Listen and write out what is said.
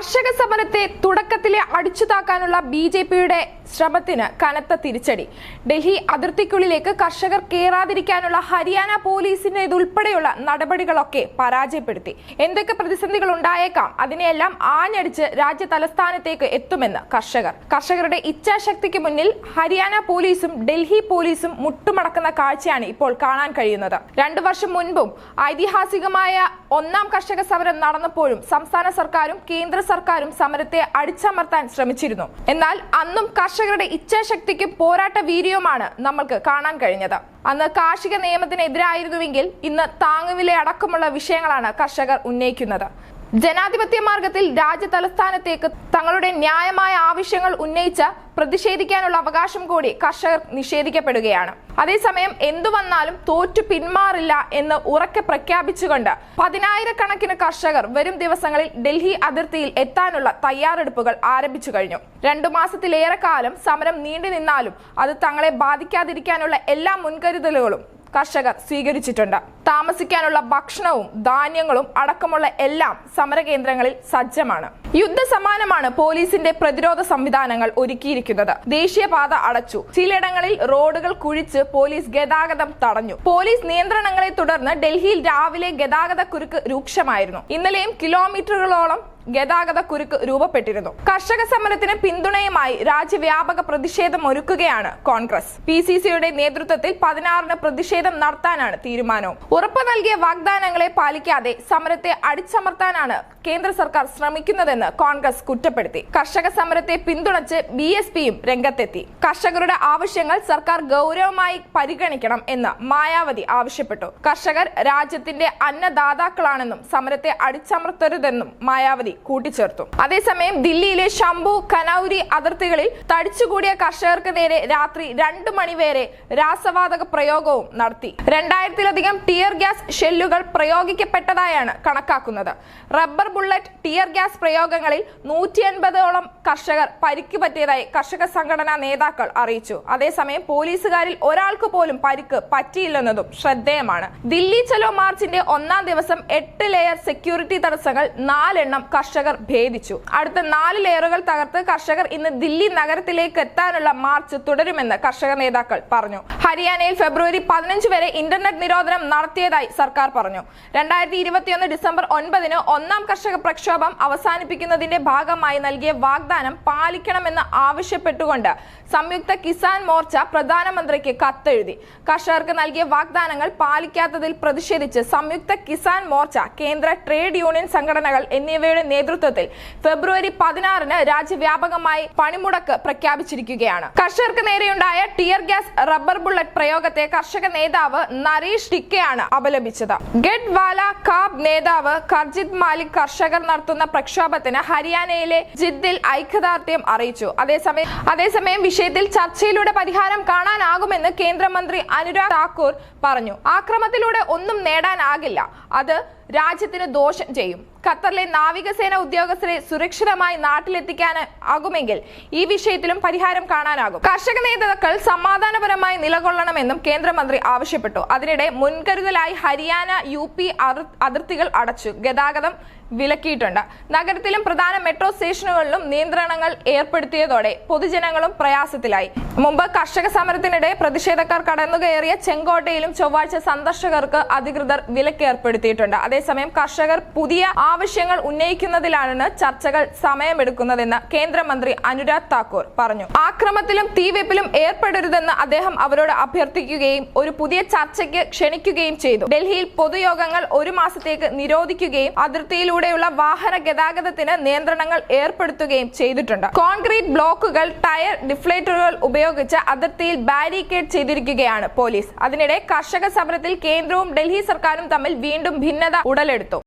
കർഷക സമരത്തെ തുടക്കത്തിലെ അടിച്ചുതാക്കാനുള്ള ബി ജെ പിയുടെ ശ്രമത്തിന് കനത്ത തിരിച്ചടി. ഡൽഹി അതിർത്തിക്കുള്ളിലേക്ക് കർഷകർ കയറാതിരിക്കാനുള്ള ഹരിയാന പോലീസിന്റെ ഇതുൾപ്പെടെയുള്ള നടപടികളൊക്കെ പരാജയപ്പെടുത്തി. എന്തൊക്കെ പ്രതിസന്ധികൾ ഉണ്ടായേക്കാം അതിനെയെല്ലാം ആഞ്ഞടിച്ച് രാജ്യ തലസ്ഥാനത്തേക്ക് എത്തുമെന്ന് കർഷകർ. കർഷകരുടെ ഇച്ഛാശക്തിക്ക് മുന്നിൽ ഹരിയാന പോലീസും ഡൽഹി പോലീസും മുട്ടുമടക്കുന്ന കാഴ്ചയാണ് ഇപ്പോൾ കാണാൻ കഴിയുന്നത്. രണ്ടു വർഷം മുൻപും ഐതിഹാസികമായ ഒന്നാം കർഷക സമരം നടന്നപ്പോഴും സംസ്ഥാന സർക്കാരും കേന്ദ്ര സർക്കാരും സമരത്തെ അടിച്ചമർത്താൻ ശ്രമിച്ചിരുന്നു. എന്നാൽ അന്നും കർഷകരുടെ ഇച്ഛാശക്തിക്കും പോരാട്ട വീര്യവുമാണ് നമ്മൾക്ക് കാണാൻ കഴിഞ്ഞത്. അന്ന് കാർഷിക നിയമത്തിനെതിരായിരുന്നുവെങ്കിൽ ഇന്ന് താങ്ങുവില അടക്കമുള്ള വിഷയങ്ങളാണ് കർഷകർ ഉന്നയിക്കുന്നത്. ജനാധിപത്യ മാർഗത്തിൽ രാജ്യ തലസ്ഥാനത്തേക്ക് തങ്ങളുടെ ന്യായമായ ആവശ്യങ്ങൾ ഉന്നയിച്ച പ്രതിഷേധിക്കാനുള്ള അവകാശം കൂടി കർഷകർ നിഷേധിക്കപ്പെടുകയാണ്. അതേസമയം എന്തു വന്നാലും തോറ്റു പിന്മാറില്ല എന്ന് ഉറക്കെ പ്രഖ്യാപിച്ചുകൊണ്ട് പതിനായിരക്കണക്കിന് കർഷകർ വരും ദിവസങ്ങളിൽ ഡൽഹി അതിർത്തിയിൽ എത്താനുള്ള തയ്യാറെടുപ്പുകൾ ആരംഭിച്ചു കഴിഞ്ഞു. രണ്ടു മാസത്തിലേറെ കാലം സമരം നീണ്ടു നിന്നാലും അത് തങ്ങളെ ബാധിക്കാതിരിക്കാനുള്ള എല്ലാ മുൻകരുതലുകളും കർഷകർ സ്വീകരിച്ചിട്ടുണ്ട്. താമസിക്കാനുള്ള ഭക്ഷണവും ധാന്യങ്ങളും അടക്കമുള്ള എല്ലാം സമരകേന്ദ്രങ്ങളിൽ സജ്ജമാണ്. യുദ്ധസമാനമാണ് പോലീസിന്റെ പ്രതിരോധ സംവിധാനങ്ങൾ ഒരുക്കിയിരിക്കുന്നത്. ദേശീയപാത അടച്ചു. ചിലയിടങ്ങളിൽ റോഡുകൾ കുഴിച്ച് പോലീസ് ഗതാഗതം തടഞ്ഞു. പോലീസ് നിയന്ത്രണങ്ങളെ തുടർന്ന് ഡൽഹിയിൽ രാവിലെ ഗതാഗത കുരുക്ക് രൂക്ഷമായിരുന്നു. ഇന്നലെയും കിലോമീറ്ററുകളോളം ഗതാഗത കുരുക്ക് രൂപപ്പെട്ടിരുന്നു. കർഷക സമരത്തിന് പിന്തുണയുമായി രാജ്യവ്യാപക പ്രതിഷേധം ഒരുക്കുകയാണ് കോൺഗ്രസ്. പി സി സിയുടെ നേതൃത്വത്തിൽ പതിനാറിന് പ്രതിഷേധം നടത്താനാണ് തീരുമാനവും. ഉറപ്പു നൽകിയ വാഗ്ദാനങ്ങളെ പാലിക്കാതെ സമരത്തെ അടിച്ചമർത്താനാണ് കേന്ദ്ര സർക്കാർ ശ്രമിക്കുന്നതെന്ന് കോൺഗ്രസ് കുറ്റപ്പെടുത്തി. കർഷക സമരത്തെ പിന്തുണച്ച് ബി എസ് പിയും രംഗത്തെത്തി. കർഷകരുടെ ആവശ്യങ്ങൾ സർക്കാർ ഗൗരവമായി പരിഗണിക്കണം എന്ന് മായാവതി ആവശ്യപ്പെട്ടു. കർഷകർ രാജ്യത്തിന്റെ അന്നദാതാക്കളാണെന്നും സമരത്തെ അടിച്ചമർത്തരുതെന്നും മായാവതി കൂട്ടിച്ചേർത്തു. അതേസമയം ദില്ലിയിലെ ശംഭു കനൌരി അതിർത്തികളിൽ തടിച്ചുകൂടിയ കർഷകർക്ക് നേരെ രാത്രി രണ്ടു മണിവരെ രാസവാതക പ്രയോഗവും നടത്തി. രണ്ടായിരത്തിലധികം ടിയർ ഗ്യാസ് ഷെല്ലുകൾ പ്രയോഗിക്കപ്പെട്ടതായാണ് കണക്കാക്കുന്നത്. റബ്ബർ ബുള്ളറ്റ് ടിയർ ഗ്യാസ് പ്രയോഗങ്ങളിൽ നൂറ്റി അൻപതോളം കർഷകർ പരിക്ക് പറ്റിയതായി കർഷക സംഘടനാ നേതാക്കൾ അറിയിച്ചു. അതേസമയം പോലീസുകാരിൽ ഒരാൾക്ക് പോലും പരിക്ക് പറ്റിയില്ലെന്നതും ശ്രദ്ധേയമാണ്. ദില്ലി ചലോ മാർച്ചിന്റെ ഒന്നാം ദിവസം എട്ട് ലെയർ സെക്യൂരിറ്റി തടസ്സങ്ങൾ നാലെണ്ണം കർഷകർ ഭേദിച്ചു. അടുത്ത നാല് ലെയറുകൾ തകർത്ത് കർഷകർ ഇന്ന് ദില്ലി നഗരത്തിലേക്ക് എത്താനുള്ള മാർച്ച് തുടരുമെന്ന് കർഷക നേതാക്കൾ പറഞ്ഞു. ഹരിയാനയിൽ ഫെബ്രുവരി പതിനഞ്ച് വരെ ഇന്റർനെറ്റ് നിരോധനം നടത്തിയതായി സർക്കാർ പറഞ്ഞു. രണ്ടായിരത്തി ഡിസംബർ ഒൻപതിന് ഒന്നാം കർഷക പ്രക്ഷോഭം അവസാനിപ്പിക്കുന്നതിന്റെ ഭാഗമായി നൽകിയ വാഗ്ദാനം പാലിക്കണമെന്ന് ആവശ്യപ്പെട്ടുകൊണ്ട് സംയുക്ത കിസാൻ മോർച്ച പ്രധാനമന്ത്രിക്ക് കത്തെഴുതി. കർഷകർക്ക് നൽകിയ വാഗ്ദാനങ്ങൾ പാലിക്കാത്തതിൽ പ്രതിഷേധിച്ച് സംയുക്ത കിസാൻ മോർച്ച കേന്ദ്ര ട്രേഡ് യൂണിയൻ സംഘടനകൾ എന്നിവയുടെ നേതൃത്വത്തിൽ ഫെബ്രുവരി പതിനാറിന് രാജ്യവ്യാപകമായി പണിമുടക്ക് പ്രഖ്യാപിച്ചിരിക്കുകയാണ്. കർഷകർക്ക് നേരെയുണ്ടായ ടിയർ ഗ്യാസ് റബ്ബർ ബുള്ളറ്റ് പ്രയോഗത്തെ കർഷക നേതാവ് നരീഷ് ടിക്കയാണ് അപലപിച്ചത്. ഗഡ് വാല കാബ് നേതാവ് കർജിത് മാലിക് കർഷകർ നടത്തുന്ന പ്രക്ഷോഭത്തിന് ഹരിയാനയിലെ ജിദ്ദിൽ ഐക്യദാർഢ്യം അറിയിച്ചു. അതേസമയം അതേസമയം വിഷയത്തിൽ ചർച്ചയിലൂടെ പരിഹാരം കാണാനാകുമെന്ന് കേന്ദ്രമന്ത്രി അനുരാഗ് താക്കൂർ പറഞ്ഞു. ആക്രമത്തിലൂടെ ഒന്നും നേടാനാകില്ല. അത് രാജ്യത്തിന് ദോഷം ചെയ്യും. ഖത്തറിലെ നാവികസേന ഉദ്യോഗസ്ഥരെ സുരക്ഷിതമായി നാട്ടിലെത്തിക്കാൻ ആകുമെങ്കിൽ ഈ വിഷയത്തിലും പരിഹാരം കാണാനാകും. കർഷക നേതാക്കൾ സമാധാനപരമായി നിലകൊള്ളണമെന്നും കേന്ദ്രമന്ത്രി ആവശ്യപ്പെട്ടു. അതിനിടെ മുൻകരുതലായി ഹരിയാന യു പി അതിർത്തികൾ അടച്ചു. ഗതാഗതം വിലക്കിയിട്ടുണ്ട്. നഗരത്തിലും പ്രധാന മെട്രോ സ്റ്റേഷനുകളിലും നിയന്ത്രണങ്ങൾ ഏർപ്പെടുത്തിയതോടെ പൊതുജനങ്ങളും പ്രയാസത്തിലായി. മുമ്പ് കർഷക സമരത്തിനിടെ പ്രതിഷേധക്കാർ കടന്നുകയറിയ ചെങ്കോട്ടയിലും ചൊവ്വാഴ്ച സന്ദർശകർക്ക് അധികൃതർ വിലക്കേർപ്പെടുത്തിയിട്ടുണ്ട്. അതേസമയം കർഷകർ പുതിയ ആവശ്യങ്ങൾ ഉന്നയിക്കുന്നതിലാണ് ചർച്ചകൾ സമയമെടുക്കുന്നതെന്ന് കേന്ദ്രമന്ത്രി അനുരാഗ് താക്കൂർ പറഞ്ഞു. ആക്രമത്തിലും തീവെപ്പിലും ഏർപ്പെടരുതെന്ന് അദ്ദേഹം അവരോട് അഭ്യർത്ഥിക്കുകയും ഒരു പുതിയ ചർച്ചയ്ക്ക് ക്ഷണിക്കുകയും ചെയ്തു. ഡൽഹിയിൽ പൊതുയോഗങ്ങൾ ഒരു മാസത്തേക്ക് നിരോധിക്കുകയും അതിർത്തിയിലൂടെയുള്ള വാഹന ഗതാഗതത്തിന് നിയന്ത്രണങ്ങൾ ഏർപ്പെടുത്തുകയും ചെയ്തിട്ടുണ്ട്. കോൺക്രീറ്റ് ബ്ലോക്കുകൾ ടയർ ഡിഫ്ലേറ്ററുകൾ ഉപയോഗിച്ച് അതിർത്തിയിൽ ബാരിക്കേഡ് ചെയ്തിരിക്കുകയാണ് പോലീസ്. അതിനിടെ കർഷക സമരത്തിൽ കേന്ദ്രവും ഡൽഹി സർക്കാരും തമ്മിൽ വീണ്ടും ഭിന്നത ഉടലെടുത്തു.